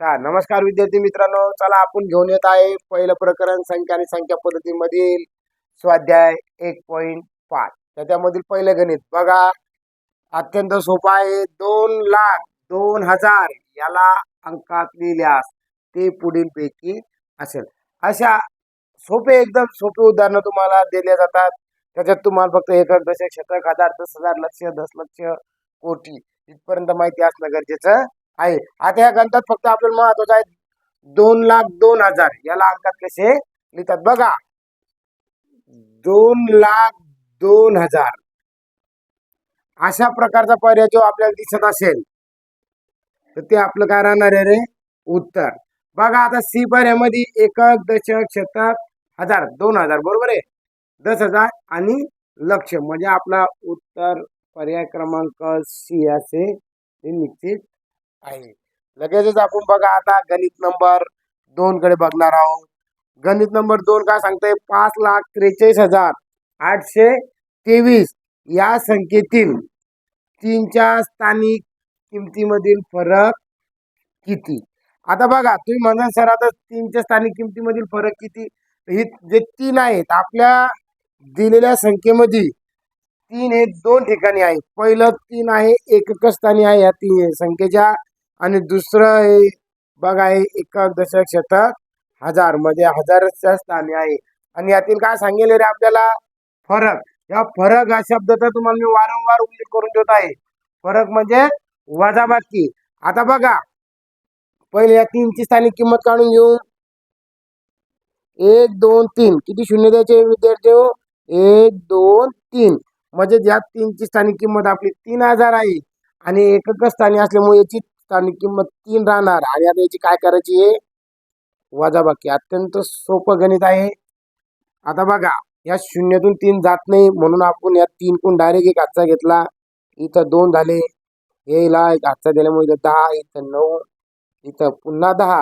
अच्छा नमस्कार विद्यार्थी मित्रांनो. चला आपण घेऊन येत आहे पहिलं प्रकरण संख्या आणि संख्या पद्धतीमधील स्वाध्याय एक पॉईंट पाच. त्याच्यामधील पहिलं गणित बघा. अत्यंत सोपं आहे. दोन लाख दोन हजार याला अंकात लिहिल्यास ते पुढील पैकी असेल. अशा सोपे एकदम सोपे उदाहरणं तुम्हाला दिले जातात. त्याच्यात तुम्हाला फक्त एक दशक शतक हजार दस हजार लक्ष दस लक्ष कोटी इथपर्यंत माहिती असणं गरजेचं आहे. आता ह्या ग्रंथात फक्त आपल्याला महत्वाचं आहे दोन लाख दोन हजार. याला अंकात कसे लिहितात बघा. दोन लाख दोन हजार. अशा प्रकारचा पर्याय जो आपल्याला दिसत असेल तर ते आपलं काय राहणार आहे रे? उत्तर. बघा आता सी पर्यामध्ये एकक दशक शतक हजार दोन हजार. बरोबर आहे? दस हजार आणि लक्ष. म्हणजे आपला उत्तर पर्याय क्रमांक सी असे निश्चित आहे. लगेचच आपण बघा आता गणित नंबर दोन कडे बघणार आहोत. गणित नंबर दोन काय सांगतोय? पाच लाख त्रेचाळीस हजार आठशे तेवीस या संख्येतील तीनच्या स्थानिक किमतीमधील फरक किती? आता बघा तुम्ही म्हणा सर आता तीनच्या स्थानिक किमतीमधील फरक किती? हे जे तीन आहेत आपल्या दिलेल्या संख्येमध्ये तीन हे दोन ठिकाणी आहे पहिलं तीन आहे एकक स्थानी आहे या तीन संख्येच्या आणि दुसरं आहे बघा आहे एकक दशक शतक हजारमध्ये हजारच्या स्थानी आहे. आणि यातील काय सांगेल रे आपल्याला? फरक. या फरक हा शब्द तर तुम्हाला मी वारंवार उल्लेख करून देत आहे. फरक म्हणजे वजाबाकी. आता बघा पहिले या तीनची स्थानिक किंमत काढून घेऊ. एक दोन तीन. किती शून्य द्यायचे विद्यार्थी हो? एक दोन तीन. म्हणजे या तीनची स्थानिक किंमत आपली तीन हजार आहे. आणि एकक स्थानी असल्यामुळे याची आणि किंमत तीन राहणार आणि आता याची काय करायची आहे? वजाबाकी. अत्यंत सोपं गणित आहे. आता बघा या शून्यातून तीन जात नाही म्हणून आपण या तीन कोण डायरेक्ट एक हातचा घेतला. इथं दोन झाले. हेला एक हातचा दिल्यामुळे इथं दहा इथं नऊ इथं पुन्हा दहा.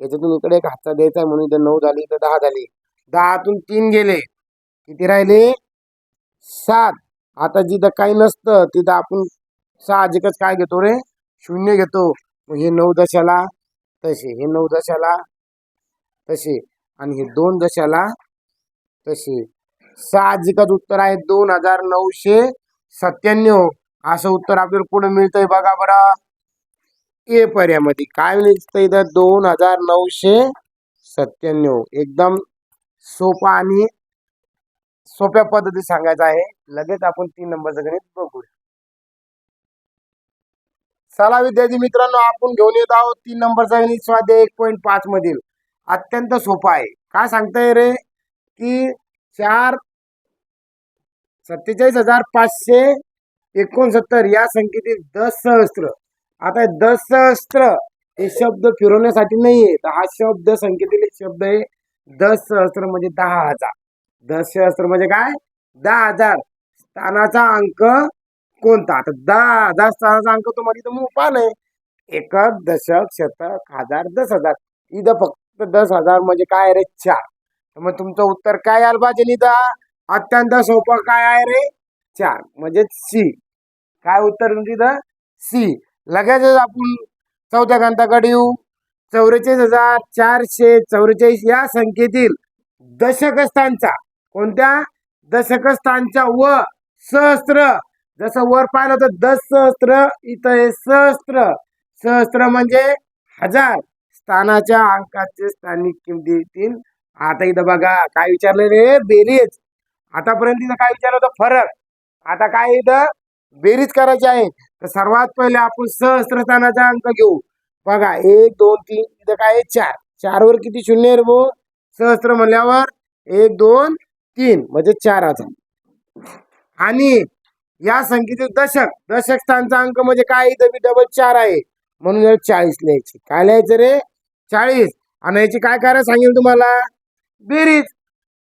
याच्यातून इकडे एक हातचा द्यायचा आहे म्हणून इथं नऊ झाली इथं दहा झाली. दहातून तीन गेले. किती राहिले? सात. आता जिथं काही नसतं तिथं आपण साहजिकच काय घेतो रे? शून्य घेतो. हे नऊ दशाला तसे. हे नऊ दशाला तसे. आणि हे दोन दशाला तसे. साहजिकच उत्तर आहे दोन हजार नऊशे सत्त्याण्णव. असं उत्तर आपल्याला पुढे मिळतंय बघा बरं. ए पर्यामध्ये काय मिळतं इथं? दोन हजार नऊशे सत्त्याण्णव. एकदम सोपा आणि सोप्या पद्धतीत सांगायचं आहे. लगेच आपण तीन नंबरचं गणित बघूया. चला विद्यार्थी मित्रांनो आपण घेऊन येत आहोत. तीन नंबरचा गणित स्वाध्याय एक पॉईंट पाच मधील. अत्यंत सोपा आहे. काय सांगताय रे? की चार सत्तेचाळीस हजार पाचशे एकोणसत्तर या संख्येतील दस सहस्त्र आता दस सहस्त्र हे शब्द फिरवण्यासाठी नाहीये. तर हा शब्द संख्येतील एक शब्द आहे. दस सहस्त्र म्हणजे दहा हजार. दस सहस्त्र म्हणजे काय? दहा हजार. स्थानाचा अंक कोणता? आता दहा हजार सहा अंक तुम्हाला इथं मोपा नाही एक दशक शतक हजार दस हजार. इथं फक्त दस हजार म्हणजे काय रे? चार. मग तुमचं उत्तर काय आलं पाहिजे इथं? अत्यंत सोपं काय आहे रे? चार. म्हणजे सी. काय उत्तर तिथं? सी. लगेचच आपण चौथ्या घंटाकडे येऊ. चौवेचाळीस हजार चारशे चौवेचाळीस या संख्येतील दशकस्थांचा कोणत्या? दशकस्थांच्या व सहस्त्र जसं वर पाहिलं तर दस सहस्त्र इथं हे सहस्त्र. सहस्त्र म्हणजे हजार. स्थानाच्या अंकाचे स्थानिक किमतीतील आता इथं बघा काय विचारलं रे? बेरीज. आतापर्यंत इथं काय विचारलं होतं? फरक. आता काय इथं? बेरीज करायची आहे. तर सर्वात पहिले आपण सहस्त्र स्थानाचा अंक घेऊ. बघा एक दोन तीन इथं काय आहे? चार. चार वर किती शून्य रे भाऊ? सहस्त्र म्हणल्यावर एक दोन तीन. म्हणजे चार हजार आणि या संख्येतील दशक दशक स्थानचा अंक म्हणजे काय? इथं डबल चार आहे. म्हणून याला चाळीस लिहायची. काय लिहायचं रे? चाळीस. आणि याची काय करायला सांगेल तुम्हाला? बेरीज.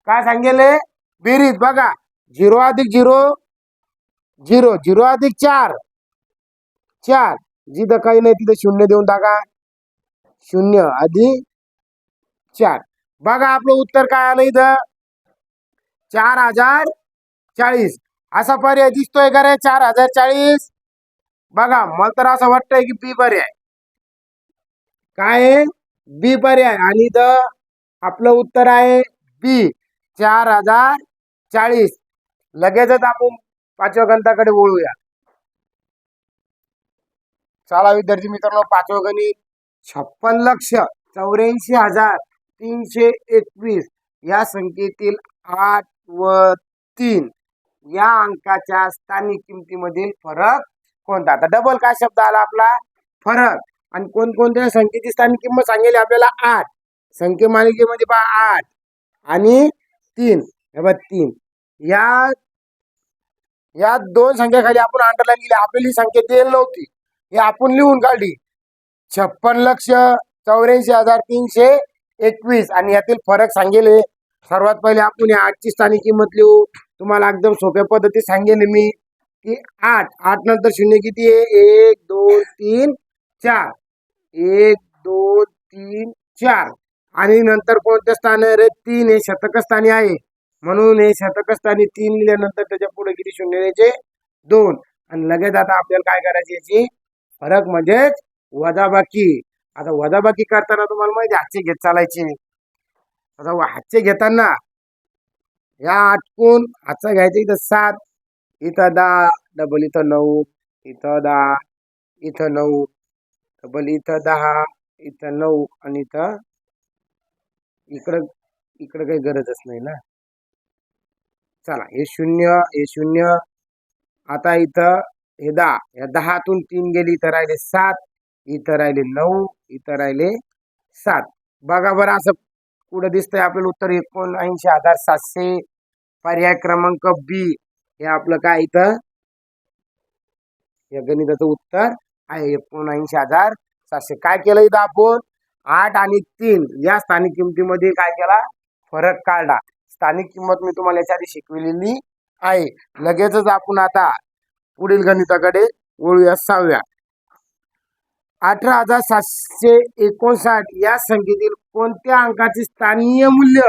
काय सांगेल बेरीज. बघा. झिरो अधिक झिरो झिरो. झिरो अधिक चार. चार. जिथं काही नाही तिथं शून्य देऊन टाका. शून्य अधिक चार. बघा आपलं उत्तर काय आलं इथं? चार हजार चाळीस. असा पर्याय दिसतोय का रे? चार हजार चाळीस. बघा मला तर असं वाटतंय की बी पर्याय. काय? बी पर्याय. आणि द आपलं उत्तर आहे बी चार हजार चाळीस. लगेचच आपण पाचव्या गणिताकडे वळूया. चला विद्यार्थी मित्रांनो पाचवं गणित छप्पन लक्ष चौऱ्याऐंशी हजार तीनशे एकवीस. या संख्येतील आठ व तीन. या अंकाच्या स्थानिक किमतीमधील फरक कोणता? आता डबल काय शब्द आला आपला? फरक. आणि कोणकोणत्या संख्येची स्थानिक किंमत सांगेल आपल्याला आठ. संख्ये मालिकेमध्ये पहा आठ. आणि तीन. हे तीन. या या दोन संख्याखाली आपण अंडरलाईन केली. आपल्याला ही संख्या देईल नव्हती. हे आपण लिहून काढली. छप्पन लक्ष चौऱ्याऐंशी हजार तीनशे एकवीस. आणि यातील फरक सांगेल सर्वात पहिले आपण या आठची स्थानिक किंमत लिहू. तुम्हाला एकदम सोप्या पद्धतीत सांगेन मी की आठ आठ नंतर शून्य किती आहे? एक दोन तीन चार. एक दोन तीन चार. आणि नंतर कोणत्या स्थान आहे रे? तीन हे शतक स्थानी आहे. म्हणून हे शतक स्थानी तीन लिहिल्यानंतर त्याच्या पुढे किती शून्य द्यायचे दोन. आणि लगेच आता आपल्याला काय करायची याची? फरक म्हणजेच वजाबाकी. आता वजाबाकी करताना तुम्हाला माहिती आहे, हातचे घेत चालायचे. आता हातचे घेताना या आटकून हातचा घ्यायचं इथं सात इथं दहा डबल इथं नऊ इथं दहा इथं नऊ डबल इथं दहा इथं नऊ आणि इथं इकडं इकडं काही गरजच नाही ना. चला हे शून्य हे शून्य. आता इथं हे दहा या दहातून तीन गेली इथं राहिले सात इथं राहिले नऊ इथं राहिले सात. बघा बरं असं पुढे दिसतंय आपल्याला उत्तर एकोणऐंशी हजार सातशे पर्याय क्रमांक बी हे आपलं काय इथं? या गणिताचं उत्तर आहे. एकोणऐंशी हजार सातशे. काय केलं इथं आपण? आठ आणि तीन. या स्थानिक किमतीमध्ये काय केला? फरक काढला. स्थानिक किंमत मी तुम्हाला याच्या आधी शिकविलेली आहे. लगेचच आपण आता पुढील गणिताकडे वळूया. सहाव्या. अठरा हजार सातशे एकोणसाठ या संख्येतील कोणत्या अंकाचे स्थानीय मूल्य?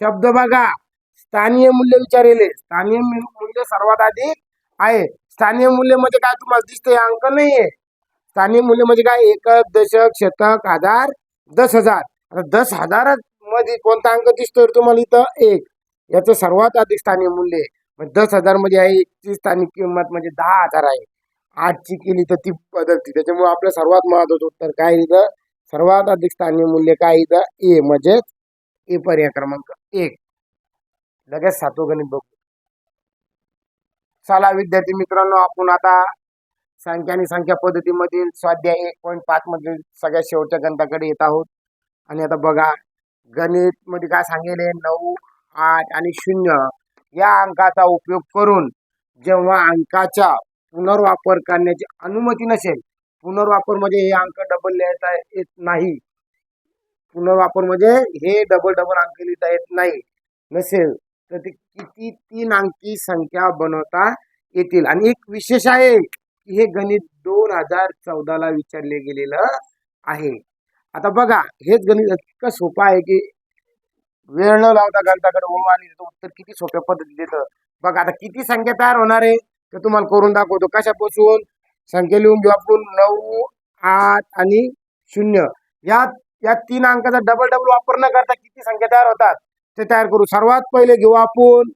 शब्द बघा. स्थानीय मूल्य विचारले. स्थानीय मूल्य सर्वात आधी आहे. स्थानीय मूल्य म्हणजे काय? तुम्हाला दिसतं हे अंक नाहीये. स्थानीय मूल्य म्हणजे काय? एकक दशक शतक हजार दस हजार. आता दस हजारमध्ये कोणता अंक दिसतोय तुम्हाला इथं? एक. याचं सर्वात अधिक स्थानीय मूल्य आहे. दस हजारमध्ये आहे एकची स्थानिक किंमत म्हणजे दहा हजार आहे. आठची केली तर ती बदलती. त्याच्यामुळे आपलं सर्वात महत्वाचं उत्तर काय इथं? सर्वात अधिक स्थानीय मूल्य काय आहे इथं? ए म्हणजेच ए पर्याय क्रमांक एक. लगेच सातवं गणित बघू. चला विद्यार्थी मित्रांनो आपण आता संख्या आणि संख्या पद्धतीमधील स्वाध्याय एक पॉईंट पाच मधील सगळ्यात शेवटच्या गणिताकडे येत आहोत. आणि आता बघा गणित मध्ये काय सांगेल? नऊ आठ आणि शून्य. या अंकाचा उपयोग करून जेव्हा अंकाचा पुनर्वापर करण्याची अनुमती नसेल पुनर्वापर म्हणजे हे अंक डबल लिहिता येत नाही. पुनर्वापर म्हणजे हे डबल डबल अंक लिहिता येत नाही. नसेल तर ते किती तीन अंकी संख्या बनवता येतील. आणि एक विशेष आहे की हे गणित दोन हजार चौदाला विचारले गेलेलं आहे. आता बघा हेच गणित इतकं सोपं आहे की वेळ न लावता गणिताकडे वळू आणि उत्तर किती सोप्या पद्धतीत देतं. बघा आता किती संख्या तयार होणार आहे? तर तुम्हाला करून दाखवतो. कशापासून? संख्या लिहून घेऊ आपण. नऊ आठ आणि शून्य. या या तीन अंकाचा डबल डबल वापर न करता किती संख्या तयार होतात? ते तयार करू. सर्वात पहिले घेऊ आपण.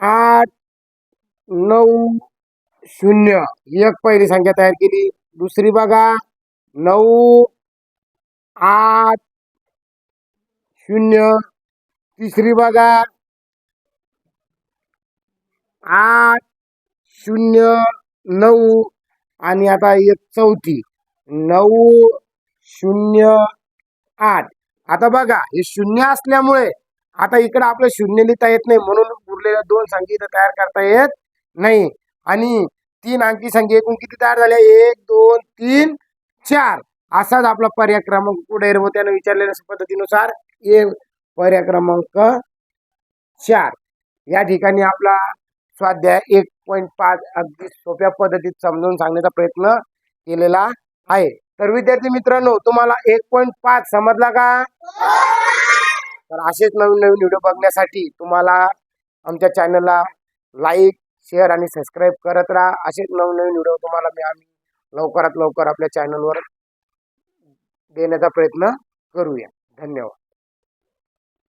आठ नऊ शून्य. ही एक पहिली संख्या तयार केली. दुसरी बघा. नऊ आठ शून्य. तिसरी बघा. आठ शून्य नऊ आणि आता एक चौथी. नऊ शून्य आठ. आता बघा हे शून्य असल्यामुळे आता इकडे आपलं शून्य लिहिता येत नाही म्हणून उरलेल्या दोन संख्या इथं तयार करता येत नाही. आणि तीन अंकी संख्या एकूण किती तयार झाल्या? एक दोन तीन चार. असाच आपला पर्याय क्रमांक पुढे त्यानं विचारलेल्या पद्धतीनुसार एक पर्याय क्रमांक चार. या ठिकाणी आपला स्वाध्याय एक पॉईंट पाच अगदी सोप्या पद्धतीत समजावून सांगण्याचा प्रयत्न केलेला आहे. तर विद्यार्थी मित्रांनो तुम्हाला एक पॉईंट पाच समजला का? तर असेच नवीन नवीन व्हिडिओ बघण्यासाठी तुम्हाला आमच्या चॅनलला लाईक शेअर आणि सबस्क्राईब करत राहा. असेच नवीन नवीन व्हिडिओ तुम्हाला मी आम्ही लवकरात लवकर आपल्या चॅनलवर देण्याचा प्रयत्न करूया. धन्यवाद.